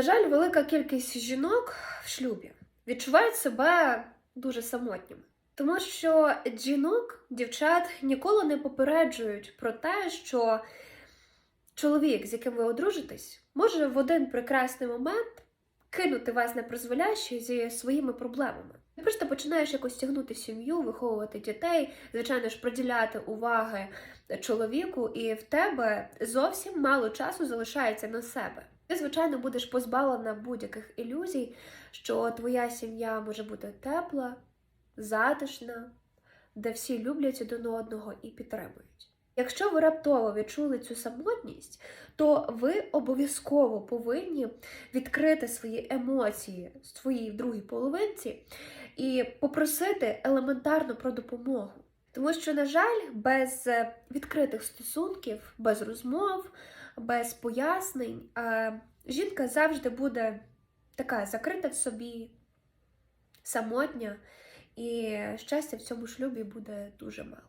На жаль, велика кількість жінок в шлюбі відчувають себе дуже самотніми. Тому що жінок, дівчат ніколи не попереджують про те, що чоловік, з яким ви одружитесь, може в один прекрасний момент кинути вас на призволяще зі своїми проблемами. Ти просто починаєш якось тягнути сім'ю, виховувати дітей, звичайно ж, приділяти уваги чоловіку, і в тебе зовсім мало часу залишається на себе. Ти, звичайно, будеш позбавлена будь-яких ілюзій, що твоя сім'я може бути тепла, затишна, де всі люблять один одного і підтримують. Якщо ви раптово відчули цю самотність, то ви обов'язково повинні відкрити свої емоції своїй другій половинці і попросити елементарно про допомогу. Тому що, на жаль, без е, відкритих стосунків, без розмов, без пояснень, е, жінка завжди буде така закрита в собі, самотня, і щастя в цьому шлюбі буде дуже мало.